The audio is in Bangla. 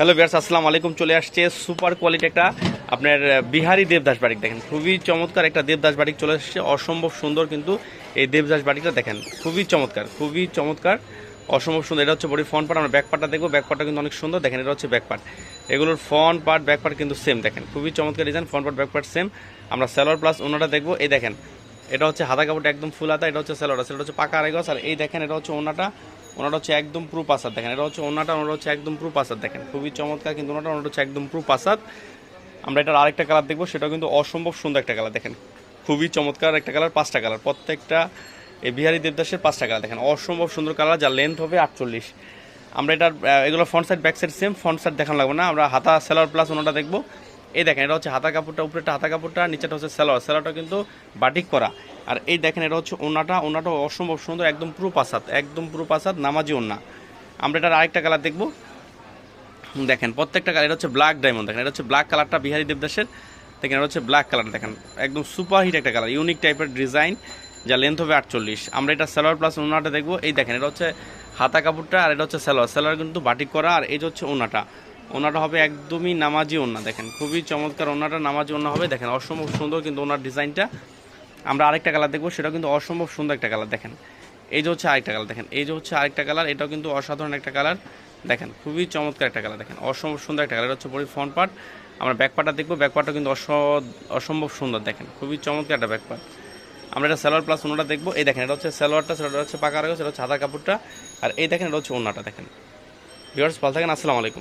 হ্যালো বিয়ার্স আসসালামু আলাইকুম। চলে আসছে সুপার কোয়ালিটি একটা আপনার বিহারি দেবদাস বাড়ি দেখেন। খুবই চমৎকার একটা দেবদাস বাড়ি চলে আসছে। অসম্ভব সুন্দর কিন্তু এই দেবদাস বাড়িটা দেখেন। খুবই চমৎকার খুবই চমৎকার, অসম্ভব সুন্দর। এটা হচ্ছে বডি ফ্রন্ট পার্ট, আমরা ব্যাক পার্টটা দেখব। ব্যাক পার্টটা কিন্তু অনেক সুন্দর। দেখেন, এটা হচ্ছে ব্যাক পার্ট এগুলোর ফ্রন্ট পার্ট ব্যাক পার্ট কিন্তু সেম। দেখেন, খুবই চমৎকার design front part back part same. আমরা স্যালোয়ার প্লাস ওনাটা দেখব। এই দেখেন, এটা হচ্ছে হাতা কাপড়টা একদম ফুল হাতা, এটা হচ্ছে স্যালোয়ার সেটা হচ্ছে পাকা আড়াই গজ। আর এই দেখেন, এটা হচ্ছে ওনাটা ওনাটা হচ্ছে একদম প্রুপ আসাদ দেখেন, এটা হচ্ছে ওনাটা ওনাটা হচ্ছে একদম প্রুপ আসাদ দেখেন। খুবই চমৎকার কিন্তু ওনাটা ওনাটা হচ্ছে একদম প্রুপ আসাদ। আমরা এটার আরেকটা কালার দেখব, সেটাও কিন্তু অসম্ভব সুন্দর একটা কালার দেখেন। খুবই চমৎকার একটা কালার, পাঁচটা কালার। প্রত্যেকটা এই বিহারি দেবদাসের পাঁচটা কালার দেখেন। অসম্ভব সুন্দর কালার, যার লেন্থ হবে আটচল্লিশ। আমরা এটার এগুলো front side back side same front side দেখানো লাগবে না। আমরা হাতা সেলার প্লাস ওনাটা দেখব। এই দেখেন, এটা হচ্ছে হাতা কাপড়টা উপরেটা হাতা কাপড়টা নিচেটা হচ্ছে সেলোয়ার। সেলোয়ারটা কিন্তু বাটিক করা। আর এই দেখেন, এটা হচ্ছে ওনাটা ওনাটা অসম্ভব সুন্দর, একদম পুরো পাসাদ, একদম পুরো পাসাদ, নামাজি ওনা আমরা এটার আরেকটা কালার দেখব। দেখেন, প্রত্যেকটা কালার, এটা হচ্ছে ব্ল্যাক ডায়মন্ড দেখেন, এটা হচ্ছে ব্ল্যাক কালারটা বিহারি দেবদাসের। দেখেন, এটা হচ্ছে ব্ল্যাক কালার, দেখেন, একদম সুপার হিট একটা কালার ইউনিক টাইপের ডিজাইন যা লেন্থ হবে আটচল্লিশ। আমরা এটা সালোয়ার প্লাস ওনাটা দেখব। এই দেখেন, এটা হচ্ছে হাতা কাপড়টা আর এটা হচ্ছে সালোয়ার। সালোয়ার কিন্তু বাটিক করা, আর এই হচ্ছে ওনাটা ওনাটা হবে একদমই নামাজি ওনা দেখেন। খুবই চমৎকার ওনাটা নামাজি ওনা হবে। দেখেন, অসম্ভব সুন্দর কিন্তু ওনার ডিজাইনটা। আমরা আরেকটা কালার দেখব সেটা কিন্তু অসম্ভব সুন্দর একটা কালার, দেখেন। এই যে হচ্ছে আরেকটা কালার, দেখেন। এই যে হচ্ছে আরেকটা কালার, এটাও কিন্তু অসাধারণ একটা কালার, দেখেন। খুবই চমৎকার একটা কালার, দেখেন। অসম্ভব সুন্দর একটা কালার, এটা হচ্ছে বড়ি ফ্রন্ট পার্ট আমরা ব্যাক পার্টটা দেখব ব্যাক পার্টটা কিন্তু অস- অসম্ভব সুন্দর, দেখেন। খুবই চমৎকার একটা ব্যাক পার্ট আমরা এটা সালোয়ার প্লাস ওনাটা দেখব। এই দেখেন, এটা হচ্ছে সালোয়ারটা, সেটা হচ্ছে পাকা রাখা সেটা হচ্ছে হাতা কাপড়টা। আর এই দেখেন, এটা হচ্ছে ওনাটা দেখেন। ভিউয়ার্স ভালো থাকেন, আসসালামু আলাইকুম।